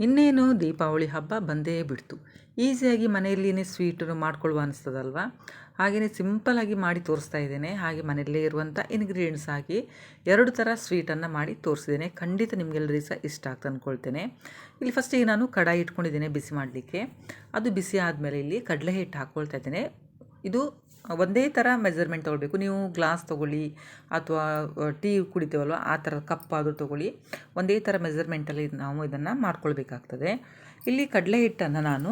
ಇನ್ನೇನು ದೀಪಾವಳಿ ಹಬ್ಬ ಬಂದೇ ಬಿಡ್ತು. ಈಸಿಯಾಗಿ ಮನೆಯಲ್ಲಿಯೇ ಸ್ವೀಟನ್ನು ಮಾಡ್ಕೊಳ್ಳುವ ಅನಿಸ್ತದಲ್ವ? ಹಾಗೆಯೇ ಸಿಂಪಲಾಗಿ ಮಾಡಿ ತೋರಿಸ್ತಾ ಇದ್ದೇನೆ. ಹಾಗೆ ಮನೆಯಲ್ಲೇ ಇರುವಂಥ ಇನ್ಗ್ರೀಡಿಯೆಂಟ್ಸ್ ಹಾಕಿ ಎರಡು ಥರ ಸ್ವೀಟನ್ನು ಮಾಡಿ ತೋರಿಸಿದ್ದೇನೆ. ಖಂಡಿತ ನಿಮಗೆಲ್ಲರಿಗೂ ಸಹ ಇಷ್ಟ ಆಗ್ತಾ ಅಂದ್ಕೊಳ್ತೇನೆ ಇಲ್ಲಿ ಫಸ್ಟಿಗೆ ನಾನು ಕಡಾಯಿ ಇಟ್ಕೊಂಡಿದ್ದೇನೆ ಬಿಸಿ ಮಾಡಲಿಕ್ಕೆ. ಅದು ಬಿಸಿ ಆದಮೇಲೆ ಇಲ್ಲಿ ಕಡಲೆ ಹಿಟ್ಟು ಹಾಕ್ಕೊಳ್ತಾ ಇದ್ದೇನೆ. ಇದು ಒಂದೇ ಥರ ಮೆಜರ್ಮೆಂಟ್ ತೊಗೊಳ್ಬೇಕು. ನೀವು ಗ್ಲಾಸ್ ತೊಗೊಳ್ಳಿ ಅಥವಾ ಟೀ ಕುಡಿತೇವಲ್ವ, ಆ ಥರ ಕಪ್ ಆದರೂ ತೊಗೊಳ್ಳಿ. ಒಂದೇ ಥರ ಮೆಜರ್ಮೆಂಟಲ್ಲಿ ನಾವು ಇದನ್ನು ಮಾಡ್ಕೊಳ್ಬೇಕಾಗ್ತದೆ. ಇಲ್ಲಿ ಕಡಲೆ ಹಿಟ್ಟನ್ನು ನಾನು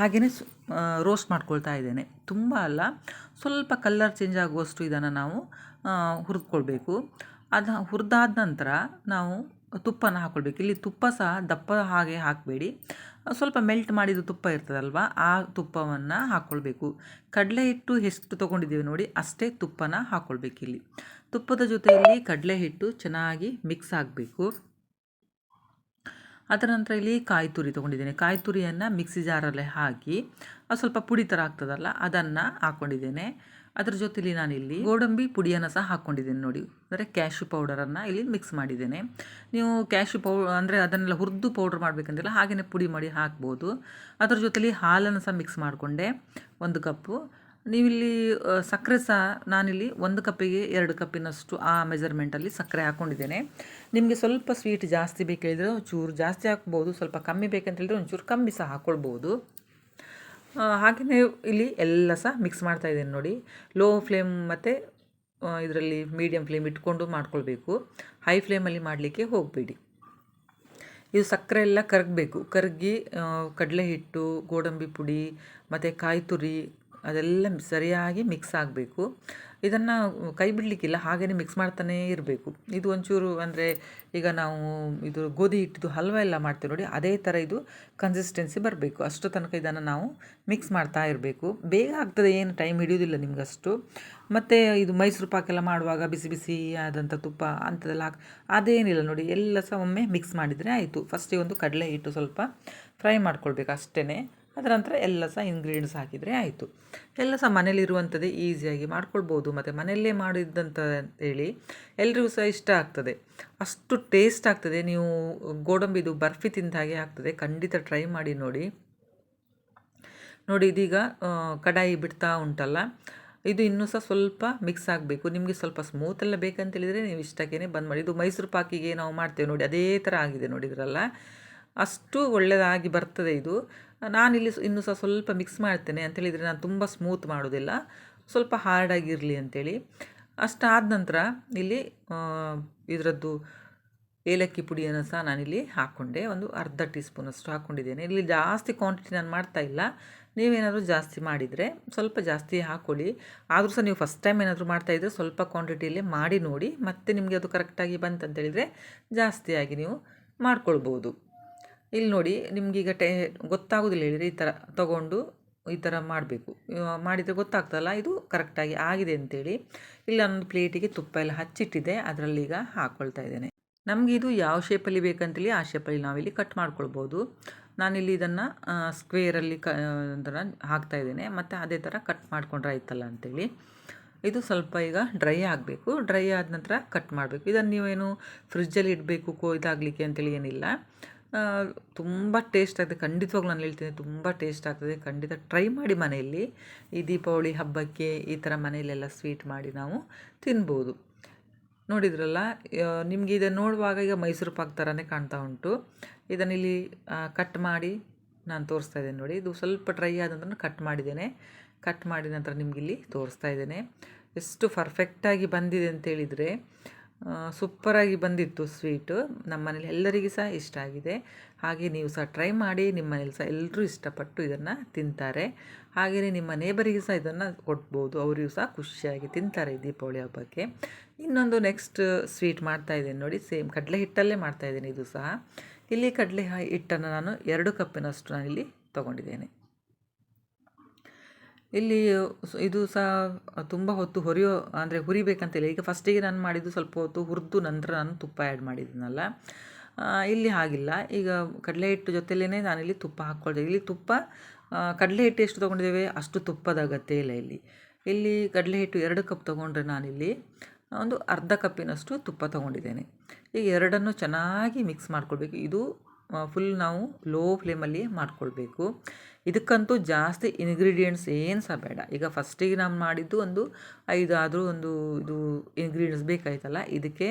ಹಾಗೆಯೇ ರೋಸ್ಟ್ ಮಾಡ್ಕೊಳ್ತಾ ಇದ್ದೇನೆ. ತುಂಬ ಅಲ್ಲ, ಸ್ವಲ್ಪ ಕಲ್ಲರ್ ಚೇಂಜ್ ಆಗುವಷ್ಟು ಇದನ್ನು ನಾವು ಹುರಿದ್ಕೊಳ್ಬೇಕು. ಅದು ಹುರಿದಾದ ನಂತರ ನಾವು ತುಪ್ಪನ ಹಾಕ್ಕೊಳ್ಬೇಕು ಇಲ್ಲಿ ತುಪ್ಪ ಸಹ ದಪ್ಪ ಹಾಗೆ ಹಾಕಬೇಡಿ. ಸ್ವಲ್ಪ ಮೆಲ್ಟ್ ಮಾಡಿದ ತುಪ್ಪ ಇರ್ತದಲ್ವ, ಆ ತುಪ್ಪವನ್ನು ಹಾಕ್ಕೊಳ್ಬೇಕು ಕಡಲೆ ಹಿಟ್ಟು ಎಷ್ಟು ತೊಗೊಂಡಿದ್ದೀವಿ ನೋಡಿ, ಅಷ್ಟೇ ತುಪ್ಪನ ಹಾಕ್ಕೊಳ್ಬೇಕು ಇಲ್ಲಿ. ತುಪ್ಪದ ಜೊತೆಯಲ್ಲಿ ಕಡಲೆ ಹಿಟ್ಟು ಚೆನ್ನಾಗಿ ಮಿಕ್ಸ್ ಆಗಬೇಕು. ಅದರ ನಂತರ ಇಲ್ಲಿ ಕಾಯಿ ತುರಿ ತೊಗೊಂಡಿದ್ದೇನೆ. ಕಾಯಿ ತುರಿಯನ್ನು ಮಿಕ್ಸಿ ಜಾರಲ್ಲೇ ಹಾಕಿ ಸ್ವಲ್ಪ ಪುಡಿ ಥರ ಆಗ್ತದಲ್ಲ, ಅದನ್ನು ಹಾಕ್ಕೊಂಡಿದ್ದೇನೆ ಅದರ ಜೊತೆಲಿ ನಾನಿಲ್ಲಿ ಗೋಡಂಬಿ ಪುಡಿಯನ್ನು ಸಹ ಹಾಕ್ಕೊಂಡಿದ್ದೇನೆ ನೋಡಿ. ಅಂದರೆ ಕ್ಯಾಶು ಪೌಡರನ್ನು ಇಲ್ಲಿ ಮಿಕ್ಸ್ ಮಾಡಿದ್ದೇನೆ. ನೀವು ಕ್ಯಾಶು ಪೌ ಅಂದರೆ ಅದನ್ನೆಲ್ಲ ಹುರಿದು ಪೌಡ್ರ್ ಮಾಡಬೇಕಂತಿಲ್ಲ ಹಾಗೆಯೇ ಪುಡಿ ಮಾಡಿ ಹಾಕ್ಬೋದು. ಅದರ ಜೊತೆಲಿ ಹಾಲನ್ನು ಸಹ ಮಿಕ್ಸ್ ಮಾಡಿಕೊಂಡೆ, ಒಂದು ಕಪ್ಪು. ನೀವಿಲ್ಲಿ ಸಕ್ಕರೆ ಸಹ ನಾನಿಲ್ಲಿ ಒಂದು ಕಪ್ಪಿಗೆ ಎರಡು ಕಪ್ಪಿನಷ್ಟು ಆ ಮೆಜರ್ಮೆಂಟಲ್ಲಿ ಸಕ್ಕರೆ ಹಾಕ್ಕೊಂಡಿದ್ದೇನೆ ನಿಮಗೆ ಸ್ವಲ್ಪ ಸ್ವೀಟ್ ಜಾಸ್ತಿ ಬೇಕೇಳಿದರೆ ಒಂಚೂರು ಜಾಸ್ತಿ ಹಾಕ್ಬೋದು, ಸ್ವಲ್ಪ ಕಮ್ಮಿ ಬೇಕಂತ ಹೇಳಿದ್ರೆ ಒಂಚೂರು ಕಮ್ಮಿ ಸಹ ಹಾಕ್ಕೊಳ್ಬೋದು ಹಾಗೆಯೇ ಇಲ್ಲಿ ಎಲ್ಲ ಸಹ ಮಿಕ್ಸ್ ಮಾಡ್ತಾ ಇದ್ದೇನೆ ನೋಡಿ. ಲೋ ಫ್ಲೇಮ್ ಮತ್ತು ಇದರಲ್ಲಿ ಮೀಡಿಯಮ್ ಫ್ಲೇಮ್ ಇಟ್ಕೊಂಡು ಮಾಡ್ಕೊಳ್ಬೇಕು. ಹೈ ಫ್ಲೇಮಲ್ಲಿ ಮಾಡಲಿಕ್ಕೆ ಹೋಗಬೇಡಿ. ಇದು ಸಕ್ಕರೆ ಎಲ್ಲ ಕರಗಬೇಕು. ಕರಗಿ ಕಡಲೆ ಹಿಟ್ಟು, ಗೋಡಂಬಿ ಪುಡಿ, ಮತ್ತು ಕಾಯಿ ತುರಿ ಅದೆಲ್ಲ ಸರಿಯಾಗಿ ಮಿಕ್ಸ್ ಆಗಬೇಕು. ಇದನ್ನು ಕೈ ಬಿಡಲಿಕ್ಕಿಲ್ಲ ಹಾಗೆಯೇ ಮಿಕ್ಸ್ ಮಾಡ್ತಾನೇ ಇರಬೇಕು. ಇದು ಒಂಚೂರು ಅಂದರೆ ಈಗ ನಾವು ಇದು ಗೋಧಿ ಹಿಟ್ಟಿದ್ದು ಹಲ್ವ ಎಲ್ಲ ಮಾಡ್ತೀವಿ ನೋಡಿ, ಅದೇ ಥರ ಇದು ಕನ್ಸಿಸ್ಟೆನ್ಸಿ ಬರಬೇಕು. ಅಷ್ಟು ತನಕ ಇದನ್ನು ನಾವು ಮಿಕ್ಸ್ ಮಾಡ್ತಾ ಇರಬೇಕು. ಬೇಗ ಆಗ್ತದೆ, ಏನು ಟೈಮ್ ಹಿಡಿಯೋದಿಲ್ಲ ನಿಮಗಷ್ಟು. ಮತ್ತು ಇದು ಮೈಸೂರು ಪಾಕೆಲ್ಲ ಮಾಡುವಾಗ ಬಿಸಿ ಬಿಸಿ ಆದಂಥ ತುಪ್ಪ ಅಂಥದ್ದೆಲ್ಲ ಹಾಕಿ, ಅದೇನಿಲ್ಲ ನೋಡಿ, ಎಲ್ಲ ಸಹ ಒಮ್ಮೆ ಮಿಕ್ಸ್ ಮಾಡಿದರೆ ಆಯಿತು. ಫಸ್ಟಿಗೆ ಒಂದು ಕಡಲೆ ಹಿಟ್ಟು ಸ್ವಲ್ಪ ಫ್ರೈ ಮಾಡ್ಕೊಳ್ಬೇಕು ಅಷ್ಟೇ ಅದರ ನಂತರ ಎಲ್ಲ ಸಹ ಇಂಗ್ರೀಡಿಯೆಂಟ್ಸ್ ಹಾಕಿದರೆ ಆಯಿತು. ಎಲ್ಲ ಸಹ ಮನೇಲಿರುವಂಥದ್ದೇ ಈಸಿಯಾಗಿ ಮಾಡ್ಕೊಳ್ಬೋದು. ಮತ್ತು ಮನೆಯಲ್ಲೇ ಮಾಡಿದ್ದಂತ ಹೇಳಿ ಎಲ್ರಿಗೂ ಸಹ ಇಷ್ಟ ಆಗ್ತದೆ. ಅಷ್ಟು ಟೇಸ್ಟ್ ಆಗ್ತದೆ. ನೀವು ಗೋಡಂಬಿದು ಬರ್ಫಿ ತಿಂದ ಹಾಗೆ ಆಗ್ತದೆ. ಖಂಡಿತ ಟ್ರೈ ಮಾಡಿ ನೋಡಿ. ನೋಡಿ, ಇದೀಗ ಕಡಾಯಿ ಬಿಡ್ತಾ ಉಂಟಲ್ಲ. ಇದು ಇನ್ನೂ ಸಹ ಸ್ವಲ್ಪ ಮಿಕ್ಸ್ ಆಗಬೇಕು. ನಿಮಗೆ ಸ್ವಲ್ಪ ಸ್ಮೂತ್ ಎಲ್ಲ ಬೇಕಂತೇಳಿದರೆ ನೀವು ಇಷ್ಟಕ್ಕೇ ಬಂದ್ ಮಾಡಿ. ಇದು ಮೈಸೂರು ಪಾಕಿಗೆ ನಾವು ಮಾಡ್ತೇವೆ ನೋಡಿ. ಅದೇ ಥರ ಆಗಿದೆ ನೋಡಿದ್ರಲ್ಲ ಅಷ್ಟು ಒಳ್ಳೆಯದಾಗಿ ಬರ್ತದೆ ಇದು. ನಾನಿಲ್ಲಿ ಇನ್ನು ಸಹ ಸ್ವಲ್ಪ ಮಿಕ್ಸ್ ಮಾಡ್ತೇನೆ ಅಂತೇಳಿದರೆ ನಾನು ತುಂಬ ಸ್ಮೂತ್ ಮಾಡೋದಿಲ್ಲ. ಸ್ವಲ್ಪ ಹಾರ್ಡಾಗಿರಲಿ ಅಂಥೇಳಿ ಅಷ್ಟಾದ ನಂತರ ಇಲ್ಲಿ ಇದರದ್ದು ಏಲಕ್ಕಿ ಪುಡಿಯನ್ನು ಸಹ ನಾನಿಲ್ಲಿ ಹಾಕ್ಕೊಂಡೆ ಒಂದು ಅರ್ಧ ಟೀ ಸ್ಪೂನಷ್ಟು ಹಾಕ್ಕೊಂಡಿದ್ದೇನೆ ಇಲ್ಲಿ ಜಾಸ್ತಿ ಕ್ವಾಂಟಿಟಿ ನಾನು ಮಾಡ್ತಾ ಇಲ್ಲ. ನೀವೇನಾದರೂ ಜಾಸ್ತಿ ಮಾಡಿದರೆ ಸ್ವಲ್ಪ ಜಾಸ್ತಿ ಹಾಕ್ಕೊಳ್ಳಿ ಆದರೂ ಸಹ ನೀವು ಫಸ್ಟ್ ಟೈಮ್ ಏನಾದರೂ ಮಾಡ್ತಾ ಇದ್ದರೆ ಸ್ವಲ್ಪ ಕ್ವಾಂಟಿಟಿಯಲ್ಲೇ ಮಾಡಿ ನೋಡಿ. ಮತ್ತೆ ನಿಮಗೆ ಅದು ಕರೆಕ್ಟಾಗಿ ಬಂತಂತೇಳಿದರೆ ಜಾಸ್ತಿಯಾಗಿ ನೀವು ಮಾಡ್ಕೊಳ್ಬೋದು. ಇಲ್ಲಿ ನೋಡಿ ನಿಮಗೀಗ ಟೆ, ಗೊತ್ತಾಗೋದಿಲ್ಲ ಹೇಳಿದರೆ ಈ ಥರ ತಗೊಂಡು ಈ ಥರ ಮಾಡಬೇಕು. ಮಾಡಿದರೆ ಗೊತ್ತಾಗ್ತಲ್ಲ ಇದು ಕರೆಕ್ಟಾಗಿ ಆಗಿದೆ ಅಂತೇಳಿ. ಇಲ್ಲಿ ಒಂದು ಪ್ಲೇಟಿಗೆ ತುಪ್ಪ ಎಲ್ಲ ಹಚ್ಚಿಟ್ಟಿದೆ ಅದರಲ್ಲೀಗ ಹಾಕ್ಕೊಳ್ತಾ ಇದ್ದೇನೆ. ನಮಗೆ ಇದು ಯಾವ ಶೇಪಲ್ಲಿ ಬೇಕಂತೇಳಿ ಆ ಶೇಪಲ್ಲಿ ನಾವಿಲ್ಲಿ ಕಟ್ ಮಾಡ್ಕೊಳ್ಬೋದು. ನಾನಿಲ್ಲಿ ಇದನ್ನು ಸ್ಕ್ವೇರಲ್ಲಿ ಕ ಥರ ಹಾಕ್ತಾ ಇದ್ದೇನೆ, ಮತ್ತು ಅದೇ ಥರ ಕಟ್ ಮಾಡ್ಕೊಂಡ್ರೆ ಆಯ್ತಲ್ಲ ಅಂತೇಳಿ. ಇದು ಸ್ವಲ್ಪ ಈಗ ಡ್ರೈ ಆಗಬೇಕು. ಡ್ರೈ ಆದ ನಂತರ ಕಟ್ ಮಾಡಬೇಕು. ಇದನ್ನು ನೀವೇನು ಫ್ರಿಜ್ಜಲ್ಲಿ ಇಡಬೇಕು, ಕೋ, ಇದಾಗಲಿಕ್ಕೆ ಅಂತೇಳಿ ಏನಿಲ್ಲ. ತುಂಬ ಟೇಸ್ಟ್ ಆಗ್ತದೆ ಖಂಡಿತವಾಗ್ಲೂ ನಾನು ಹೇಳ್ತೀನಿ, ತುಂಬ ಟೇಸ್ಟ್ ಆಗ್ತದೆ. ಖಂಡಿತ ಟ್ರೈ ಮಾಡಿ ಮನೆಯಲ್ಲಿ. ಈ ದೀಪಾವಳಿ ಹಬ್ಬಕ್ಕೆ ಈ ಥರ ಮನೆಯಲ್ಲೆಲ್ಲ ಸ್ವೀಟ್ ಮಾಡಿ ನಾವು ತಿನ್ಬೋದು. ನೋಡಿದ್ರಲ್ಲ ನಿಮಗೆ ಇದನ್ನು ನೋಡುವಾಗ ಈಗ ಮೈಸೂರು ಪಾಕ್ ಥರನೇ ಕಾಣ್ತಾ ಉಂಟು. ಇದನ್ನಿಲ್ಲಿ ಕಟ್ ಮಾಡಿ ನಾನು ತೋರಿಸ್ತಾ ಇದ್ದೇನೆ ನೋಡಿ. ಇದು ಸ್ವಲ್ಪ ಡ್ರೈ ಆದ ನಂತರ ಕಟ್ ಮಾಡಿದ್ದೇನೆ. ಕಟ್ ಮಾಡಿದ ನಂತರ ನಿಮಗಿಲ್ಲಿ ತೋರಿಸ್ತಾ ಇದ್ದೇನೆ. ಎಷ್ಟು ಪರ್ಫೆಕ್ಟಾಗಿ ಬಂದಿದೆ ಅಂತೇಳಿದರೆ ಸೂಪರಾಗಿ ಬಂದಿತ್ತು ಸ್ವೀಟು. ನಮ್ಮ ಮನೇಲಿ ಎಲ್ಲರಿಗೂ ಸಹ ಇಷ್ಟ ಆಗಿದೆ. ಹಾಗೆ ನೀವು ಸಹ ಟ್ರೈ ಮಾಡಿ ನಿಮ್ಮ ಮನೇಲಿ ಸಹ ಎಲ್ಲರೂ ಇಷ್ಟಪಟ್ಟು ಇದನ್ನು ತಿಂತಾರೆ. ಹಾಗೆಯೇ ನಿಮ್ಮ ನೇಬರಿಗೆ ಸಹ ಇದನ್ನು ಕೊಡ್ಬೋದು. ಅವರಿಗೂ ಸಹ ಖುಷಿಯಾಗಿ ತಿಂತಾರೆ ಈ ದೀಪಾವಳಿ ಹಬ್ಬಕ್ಕೆ. ಇನ್ನೊಂದು ನೆಕ್ಸ್ಟ್ ಸ್ವೀಟ್ ಮಾಡ್ತಾ ಇದ್ದೇನೆ ನೋಡಿ ಸೇಮ್ ಕಡಲೆ ಹಿಟ್ಟಲ್ಲೇ ಮಾಡ್ತಾ ಇದ್ದೀನಿ ಇದು ಸಹ. ಇಲ್ಲಿ ಕಡಲೆ ಹಿಟ್ಟನ್ನು ನಾನು ಎರಡು ಕಪ್ಪಿನಷ್ಟು ಇಲ್ಲಿ ತೊಗೊಂಡಿದ್ದೇನೆ. ಇಲ್ಲಿ ಇದು ಸಹ ತುಂಬ ಹೊತ್ತು ಹುರಿಯೋ, ಅಂದರೆ ಹುರಿಬೇಕಂತಿಲ್ಲ. ಈಗ ಫಸ್ಟಿಗೆ ನಾನು ಮಾಡಿದ್ದು ಸ್ವಲ್ಪ ಹೊತ್ತು ಹುರಿದು ನಂತರ ನಾನು ತುಪ್ಪ ಆ್ಯಡ್ ಮಾಡಿದ್ದೀನಲ್ಲ ಇಲ್ಲಿ ಹಾಗಿಲ್ಲ. ಈಗ ಕಡಲೆ ಹಿಟ್ಟು ಜೊತೆಲೇ ನಾನಿಲ್ಲಿ ತುಪ್ಪ ಹಾಕ್ಕೊಳ್ದೆ. ಇಲ್ಲಿ ತುಪ್ಪ ಕಡಲೆ ಹಿಟ್ಟು ಎಷ್ಟು ತೊಗೊಂಡಿದ್ದೇವೆ? ಅಷ್ಟು ತುಪ್ಪದ ಅಗತ್ಯ ಇಲ್ಲ ಇಲ್ಲಿ. ಇಲ್ಲಿ ಕಡಲೆ ಹಿಟ್ಟು ಎರಡು ಕಪ್ ತೊಗೊಂಡ್ರೆ ನಾನಿಲ್ಲಿ ಒಂದು ಅರ್ಧ ಕಪ್ಪಿನಷ್ಟು ತುಪ್ಪ ತೊಗೊಂಡಿದ್ದೇನೆ. ಈಗ ಎರಡನ್ನು ಚೆನ್ನಾಗಿ ಮಿಕ್ಸ್ ಮಾಡ್ಕೊಳ್ಬೇಕು. ಇದು ಫುಲ್ ನಾವು ಲೋ ಫ್ಲೇಮಲ್ಲಿ ಮಾಡ್ಕೊಳ್ಬೇಕು. ಇದಕ್ಕಂತೂ ಜಾಸ್ತಿ ಇಂಗ್ರೀಡಿಯೆಂಟ್ಸ್ ಏನು ಸಹ ಬೇಡ. ಈಗ ಫಸ್ಟಿಗೆ ನಾನು ಮಾಡಿದ್ದು ಒಂದು ಐದು ಆದರೂ ಒಂದು ಇದು ಇಂಗ್ರೀಡಿಯೆಂಟ್ಸ್ ಬೇಕಾಯ್ತಲ್ಲ, ಇದಕ್ಕೆ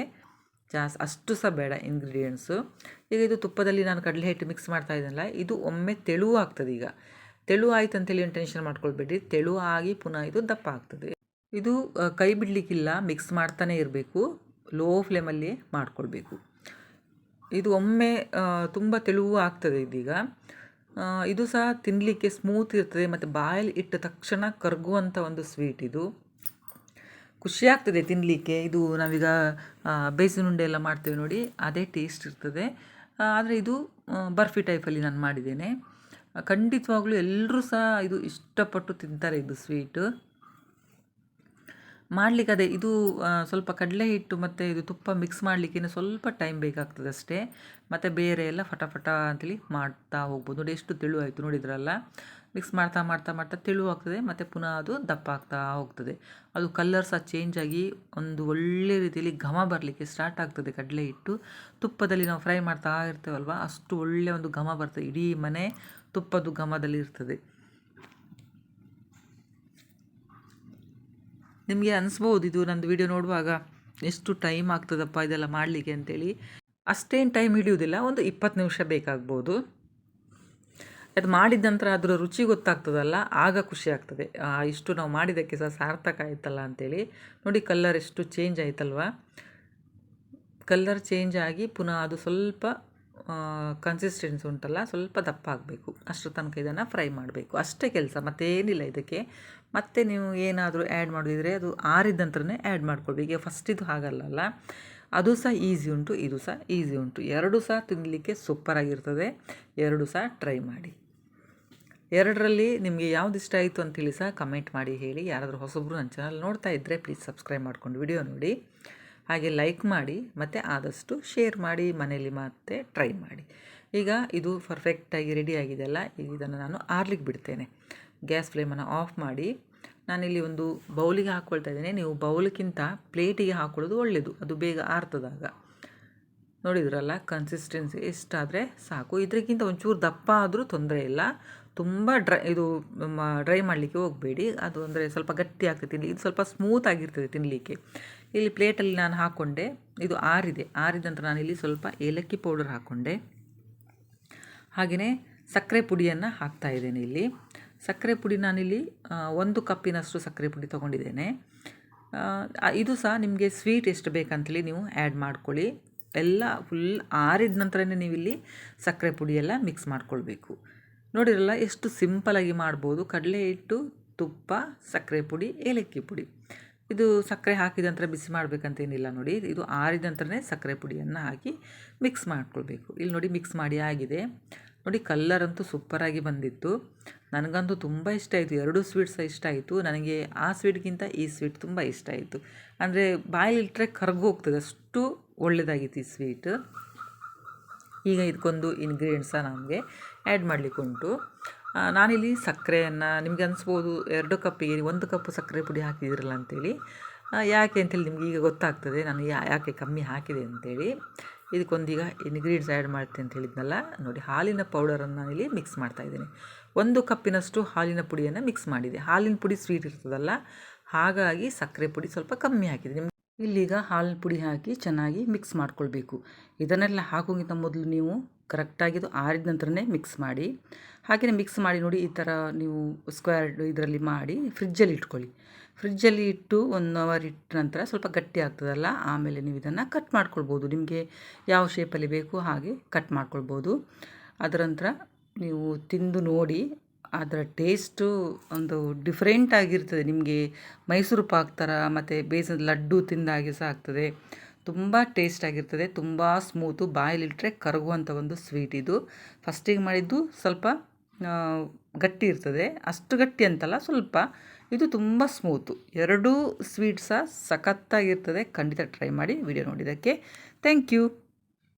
ಜಾಸ್, ಅಷ್ಟು ಸಹ ಬೇಡ ಇಂಗ್ರೀಡಿಯೆಂಟ್ಸು ಈಗ ಇದು ತುಪ್ಪದಲ್ಲಿ ನಾನು ಕಡಲೆ ಹಿಟ್ಟು ಮಿಕ್ಸ್ ಮಾಡ್ತಾ ಇದ್ದನಲ್ಲ, ಇದು ಒಮ್ಮೆ ತೆಳು ಆಗ್ತದೆ ಈಗ. ತೆಳು ಆಯ್ತು ಅಂತೇಳಿ ಟೆನ್ಷನ್ ಮಾಡ್ಕೊಳ್ಬೇಡಿ. ತೆಳು ಆಗಿ ಪುನಃ ಇದು ದಪ್ಪ ಆಗ್ತದೆ. ಇದು ಕೈ ಬಿಡಲಿಕ್ಕಿಲ್ಲ ಮಿಕ್ಸ್ ಮಾಡ್ತಾನೆ ಇರಬೇಕು. ಲೋ ಫ್ಲೇಮಲ್ಲಿ ಮಾಡ್ಕೊಳ್ಬೇಕು. ಇದು ಒಮ್ಮೆ ತುಂಬ ತೆಳುವು ಆಗ್ತದೆ ಇದೀಗ. ಇದು ಸಹ ತಿನ್ನಲಿಕ್ಕೆ ಸ್ಮೂತ್ ಇರ್ತದೆ, ಮತ್ತು ಬಾಯಲ್ಲಿ ಇಟ್ಟ ತಕ್ಷಣ ಕರಗುವಂಥ ಒಂದು ಸ್ವೀಟ್ ಇದು. ಖುಷಿ ಆಗ್ತದೆ ತಿನ್ನಲಿಕ್ಕೆ ಇದು ನಾವೀಗ ಬೇಸಿನ ಉಂಡೆ ಎಲ್ಲ ಮಾಡ್ತೇವೆ ನೋಡಿ, ಅದೇ ಟೇಸ್ಟ್ ಇರ್ತದೆ. ಆದರೆ ಇದು ಬರ್ಫಿ ಟೈಪಲ್ಲಿ ನಾನು ಮಾಡಿದ್ದೇನೆ. ಖಂಡಿತವಾಗ್ಲೂ ಎಲ್ಲರೂ ಸಹ ಇದು ಇಷ್ಟಪಟ್ಟು ತಿಂತಾರೆ ಇದು ಸ್ವೀಟು ಮಾಡಲಿಕ್ಕೆ ಅದೇ ಇದು ಸ್ವಲ್ಪ ಕಡಲೆ ಹಿಟ್ಟು ಮತ್ತು ಇದು ತುಪ್ಪ ಮಿಕ್ಸ್ ಮಾಡಲಿಕ್ಕೆ ಸ್ವಲ್ಪ ಟೈಮ್ ಬೇಕಾಗ್ತದೆ ಅಷ್ಟೇ. ಮತ್ತು ಬೇರೆ ಎಲ್ಲ ಫಟಾಫಟ ಫಟ ಅಂತೇಳಿ ಮಾಡ್ತಾ ಹೋಗ್ಬೋದು. ನೋಡಿ ಎಷ್ಟು ತೆಳು ಆಯಿತು ನೋಡಿದ್ರಲ್ಲ? ಮಿಕ್ಸ್ ಮಾಡ್ತಾ ಮಾಡ್ತಾ ಮಾಡ್ತಾ ತೆಳು ಆಗ್ತದೆ, ಮತ್ತು ಪುನಃ ಅದು ದಪ್ಪ ಆಗ್ತಾ ಹೋಗ್ತದೆ. ಅದು ಕಲರ್ ಸಹ ಚೇಂಜ್ ಆಗಿ ಒಂದು ಒಳ್ಳೆ ರೀತಿಯಲ್ಲಿ ಘಮ ಬರಲಿಕ್ಕೆ ಸ್ಟಾರ್ಟ್ ಆಗ್ತದೆ ಕಡಲೆ ಹಿಟ್ಟು. ತುಪ್ಪದಲ್ಲಿ ನಾವು ಫ್ರೈ ಮಾಡ್ತಾ ಇರ್ತೇವಲ್ವ, ಅಷ್ಟು ಒಳ್ಳೆ ಒಂದು ಘಮ ಬರ್ತದೆ. ಇಡೀ ಮನೆ ತುಪ್ಪದ ಘಮದಲ್ಲಿ ಇರ್ತದೆ. ನಿಮಗೆ ಅನಿಸ್ಬೋದು ಇದು ನಂದು ವಿಡಿಯೋ ನೋಡುವಾಗ? ಎಷ್ಟು ಟೈಮ್ ಆಗ್ತದಪ್ಪ ಇದೆಲ್ಲ ಮಾಡಲಿಕ್ಕೆ ಅಂತೇಳಿ. ಅಷ್ಟೇನು ಟೈಮ್ ಹಿಡಿಯೋದಿಲ್ಲ ಒಂದು ಇಪ್ಪತ್ತು ನಿಮಿಷ ಬೇಕಾಗ್ಬೋದು. ಅದು ಮಾಡಿದ ನಂತರ ಅದರ ರುಚಿ ಗೊತ್ತಾಗ್ತದಲ್ಲ, ಆಗ ಖುಷಿ ಆಗ್ತದೆ. ಇಷ್ಟು ನಾವು ಮಾಡಿದ್ದಕ್ಕೆ ಸಹ ಸಾರ್ಥಕ ಆಯ್ತಲ್ಲ ಅಂತೇಳಿ. ನೋಡಿ ಕಲ್ಲರ್ ಎಷ್ಟು ಚೇಂಜ್ ಆಯ್ತಲ್ವ? ಕಲ್ಲರ್ ಚೇಂಜ್ ಆಗಿ ಪುನಃ ಅದು ಸ್ವಲ್ಪ ಕನ್ಸಿಸ್ಟೆನ್ಸಿ ಉಂಟಲ್ಲ, ಸ್ವಲ್ಪ ದಪ್ಪ ಆಗಬೇಕು ಅಷ್ಟರ ತನಕ ಇದನ್ನು ಫ್ರೈ ಮಾಡಬೇಕು. ಅಷ್ಟೇ ಕೆಲಸ, ಮತ್ತೇನಿಲ್ಲ ಇದಕ್ಕೆ. ಮತ್ತೆ ನೀವು ಏನಾದರೂ ಆ್ಯಡ್ ಮಾಡಿದರೆ ಅದು ಆರಿದ ನಂತರನೇ ಆ್ಯಡ್ ಮಾಡ್ಕೊಳ್ಬೇಕು. ಈಗ ಫಸ್ಟ್ ಇದು ಹಾಗಲ್ಲ ಅದು ಸಹ ಈಸಿ ಉಂಟು, ಇದು ಸಹ ಈಸಿ ಉಂಟು. ಎರಡು ಸಹ ತಿನ್ನಲಿಕ್ಕೆ ಸೂಪರಾಗಿರ್ತದೆ ಎರಡು ಸಹ ಟ್ರೈ ಮಾಡಿ. ಎರಡರಲ್ಲಿ ನಿಮಗೆ ಯಾವ್ದು ಇಷ್ಟ ಆಯಿತು ಅಂತೇಳಿ ಸಹ ಕಮೆಂಟ್ ಮಾಡಿ ಹೇಳಿ. ಯಾರಾದರೂ ಹೊಸಬ್ರು ನನ್ನ ಚಾನಲ್ ನೋಡ್ತಾ ಇದ್ದರೆ ಪ್ಲೀಸ್ ಸಬ್ಸ್ಕ್ರೈಬ್ ಮಾಡ್ಕೊಂಡು ವಿಡಿಯೋ ನೋಡಿ. ಹಾಗೆ ಲೈಕ್ ಮಾಡಿ, ಮತ್ತು ಆದಷ್ಟು ಶೇರ್ ಮಾಡಿ, ಮನೆಯಲ್ಲಿ ಮತ್ತೆ ಟ್ರೈ ಮಾಡಿ. ಈಗ ಇದು ಪರ್ಫೆಕ್ಟಾಗಿ ರೆಡಿ ಆಗಿದೆಯಲ್ಲ ಈಗ ಇದನ್ನು ನಾನು ಆರ್ಲಿಕ್ಕೆ ಬಿಡ್ತೇನೆ. ಗ್ಯಾಸ್ ಫ್ಲೇಮನ್ನು ಆಫ್ ಮಾಡಿ, ನಾನಿಲ್ಲಿ ಒಂದು ಬೌಲಿಗೆ ಹಾಕ್ಕೊಳ್ತಾ ಇದ್ದೇನೆ. ನೀವು ಬೌಲ್ಗಿಂತ ಪ್ಲೇಟಿಗೆ ಹಾಕ್ಕೊಳ್ಳೋದು ಒಳ್ಳೆಯದು ಅದು ಬೇಗ ಆರ್ತದಾಗ. ನೋಡಿದ್ರಲ್ಲ ಕನ್ಸಿಸ್ಟೆನ್ಸಿ ಎಷ್ಟಾದರೆ ಸಾಕು. ಇದಕ್ಕಿಂತ ಒಂಚೂರು ದಪ್ಪ ಆದರೂ ತೊಂದರೆ ಇಲ್ಲ. ತುಂಬ ಡ್ರೈ ಇದು ಡ್ರೈ ಮಾಡಲಿಕ್ಕೆ ಹೋಗಬೇಡಿ. ಅದು ಅಂದರೆ ಸ್ವಲ್ಪ ಗಟ್ಟಿ ಆಗ್ತದೆ ತಿನ್ನಲಿ ಇದು ಸ್ವಲ್ಪ ಸ್ಮೂತ್ ಆಗಿರ್ತದೆ ತಿನ್ನಲಿಕ್ಕೆ ಇಲ್ಲಿ ಪ್ಲೇಟಲ್ಲಿ ನಾನು ಹಾಕ್ಕೊಂಡೆ ಇದು ಆರಿದೆ. ಆರಿದ ನಂತರ ನಾನು ಇಲ್ಲಿ ಸ್ವಲ್ಪ ಏಲಕ್ಕಿ ಪೌಡರ್ ಹಾಕ್ಕೊಂಡೆ ಹಾಗೆಯೇ ಸಕ್ಕರೆ ಪುಡಿಯನ್ನು ಹಾಕ್ತಾ ಇದ್ದೇನೆ ಇಲ್ಲಿ. ಸಕ್ಕರೆ ಪುಡಿ ನಾನಿಲ್ಲಿ ಒಂದು ಕಪ್ಪಿನಷ್ಟು ಸಕ್ಕರೆ ಪುಡಿ ತೊಗೊಂಡಿದ್ದೇನೆ. ಇದು ಸಹ ನಿಮಗೆ ಸ್ವೀಟ್ ಎಷ್ಟು ಬೇಕಂತೇಳಿ ನೀವು ಆ್ಯಡ್ ಮಾಡ್ಕೊಳ್ಳಿ. ಎಲ್ಲ ಫುಲ್ ಆರಿದ ನಂತರನೇ ನೀವಿಲ್ಲಿ ಸಕ್ಕರೆ ಪುಡಿ ಎಲ್ಲ ಮಿಕ್ಸ್ ಮಾಡ್ಕೊಳ್ಬೇಕು. ನೋಡಿರಲ್ಲ, ಎಷ್ಟು ಸಿಂಪಲಾಗಿ ಮಾಡ್ಬೋದು. ಕಡಲೆ ಹಿಟ್ಟು, ತುಪ್ಪ, ಸಕ್ಕರೆ ಪುಡಿ, ಏಲಕ್ಕಿ ಪುಡಿ. ಇದು ಸಕ್ಕರೆ ಹಾಕಿದ ನಂತರ ಬಿಸಿ ಮಾಡಬೇಕಂತೇನಿಲ್ಲ ನೋಡಿ. ಇದು ಆರಿದ ನಂತರನೇ ಸಕ್ಕರೆ ಪುಡಿಯನ್ನು ಹಾಕಿ ಮಿಕ್ಸ್ ಮಾಡ್ಕೊಳ್ಬೇಕು. ಇಲ್ಲಿ ನೋಡಿ ಮಿಕ್ಸ್ ಮಾಡಿ ಆಗಿದೆ. ನೋಡಿ ಕಲ್ಲರ್ ಅಂತೂ ಸೂಪರಾಗಿ ಬಂದಿತ್ತು. ನನಗಂತೂ ತುಂಬ ಇಷ್ಟ ಆಯಿತು. ಎರಡು ಸ್ವೀಟ್ ಸಹ ಇಷ್ಟ ಆಯಿತು. ನನಗೆ ಆ ಸ್ವೀಟ್ಗಿಂತ ಈ ಸ್ವೀಟ್ ತುಂಬ ಇಷ್ಟ ಆಯಿತು. ಅಂದರೆ ಬಾಯಲ್ಲಿಟ್ಟರೆ ಕರ್ಗು ಹೋಗ್ತದೆ. ಅಷ್ಟು ಒಳ್ಳೆಯದಾಗಿತ್ತು ಈ ಸ್ವೀಟ್ ಈಗ ಇದಕ್ಕೊಂದು ಇಂಗ್ರೀಡಿಯೆಂಟ್ಸ ನಮಗೆ ಆ್ಯಡ್ ಮಾಡಲಿಕ್ಕೆ ಉಂಟು ಆ, ನಾನಿಲ್ಲಿ ಸಕ್ಕರೆಯನ್ನು ನಿಮಗೆ ಅನಿಸ್ಬೋದು ಎರಡು ಕಪ್ಪಿಗೆ ಒಂದು ಕಪ್ ಸಕ್ಕರೆ ಪುಡಿ ಹಾಕಿದಿರಲ್ಲ ಅಂತೇಳಿ. ಆ, ಯಾಕೆ ಅಂತೇಳಿ ನಿಮ್ಗೆ ಈಗ ಗೊತ್ತಾಗ್ತದೆ ನಾನು ಯಾಕೆ ಕಮ್ಮಿ ಹಾಕಿದೆ ಅಂತೇಳಿ. ಇದಕ್ಕೊಂದೀಗ ಇಂಗ್ರೀಡಿಯೆಂಟ್ಸ್ ಆ್ಯಡ್ ಮಾಡ್ತೀನಿ ಅಂತ ಹೇಳಿದ್ನಲ್ಲ ನೋಡಿ ಹಾಲಿನ ಪೌಡರನ್ನು ನಾನಿಲ್ಲಿ ಮಿಕ್ಸ್ ಮಾಡ್ತಾ ಇದ್ದೇನೆ. ಒಂದು ಕಪ್ಪಿನಷ್ಟು ಹಾಲಿನ ಪುಡಿಯನ್ನು ಮಿಕ್ಸ್ ಮಾಡಿದೆ. ಹಾಲಿನ ಪುಡಿ ಸ್ವೀಟ್ ಇರ್ತದಲ್ಲ ಹಾಗಾಗಿ ಸಕ್ಕರೆ ಪುಡಿ ಸ್ವಲ್ಪ ಕಮ್ಮಿ ಹಾಕಿದೆ. ನಿಮ್ಗೆ ಇಲ್ಲಿಗ ಹಾಲಿನ ಪುಡಿ ಹಾಕಿ ಚೆನ್ನಾಗಿ ಮಿಕ್ಸ್ ಮಾಡ್ಕೊಳ್ಬೇಕು. ಇದನ್ನೆಲ್ಲ ಹಾಕೋಕ್ಕಿಂತ ಮೊದಲು ನೀವು ಕರೆಕ್ಟಾಗಿ ಇದು ಆರಿದ ನಂತರನೇ ಮಿಕ್ಸ್ ಮಾಡಿ. ಹಾಗೆಯೇ ಮಿಕ್ಸ್ ಮಾಡಿ ನೋಡಿ ಈ ಥರ ನೀವು ಸ್ಕ್ವೇರ್ ಇದರಲ್ಲಿ ಮಾಡಿ ಫ್ರಿಜ್ಜಲ್ಲಿ ಇಟ್ಕೊಳ್ಳಿ. ಫ್ರಿಜ್ಜಲ್ಲಿ ಇಟ್ಟು ಒನ್ ಅವರ್ ಇಟ್ಟ ನಂತರ ಸ್ವಲ್ಪ ಗಟ್ಟಿ ಆಗ್ತದಲ್ಲ, ಆಮೇಲೆ ನೀವು ಇದನ್ನು ಕಟ್ ಮಾಡ್ಕೊಳ್ಬೋದು. ನಿಮಗೆ ಯಾವ ಶೇಪಲ್ಲಿ ಬೇಕು ಹಾಗೆ ಕಟ್ ಮಾಡ್ಕೊಳ್ಬೋದು. ಅದರ ನಂತರ ನೀವು ತಿಂದು ನೋಡಿ ಅದರ ಟೇಸ್ಟು ಒಂದು ಡಿಫ್ರೆಂಟ್ ಆಗಿರ್ತದೆ. ನಿಮಗೆ ಮೈಸೂರು ಪಾಕ್ ಥರ, ಮತ್ತು ಬೇಸನ್ ಲಡ್ಡು ತಿಂದ ಹಾಗೆ ಸಹ ಆಗ್ತದೆ. ತುಂಬ ಟೇಸ್ಟ್ ಆಗಿರ್ತದೆ, ತುಂಬ ಸ್ಮೂತು ಬಾಯಲ್ಲಿಟ್ಟರೆ ಕರಗುವಂಥ ಒಂದು ಸ್ವೀಟ್ ಇದು. ಫಸ್ಟಿಗೆ ಮಾಡಿದ್ದು ಸ್ವಲ್ಪ ಗಟ್ಟಿ ಇರ್ತದೆ. ಅಷ್ಟು ಗಟ್ಟಿ ಅಂತಲ್ಲ, ಸ್ವಲ್ಪ. ಇದು ತುಂಬ ಸ್ಮೂತು ಎರಡೂ ಸ್ವೀಟ್ ಸಹ ಸಖತ್ತಾಗಿರ್ತದೆ. ಖಂಡಿತ ಟ್ರೈ ಮಾಡಿ ವಿಡಿಯೋ ನೋಡಿದ್ದಕ್ಕೆ. Thank you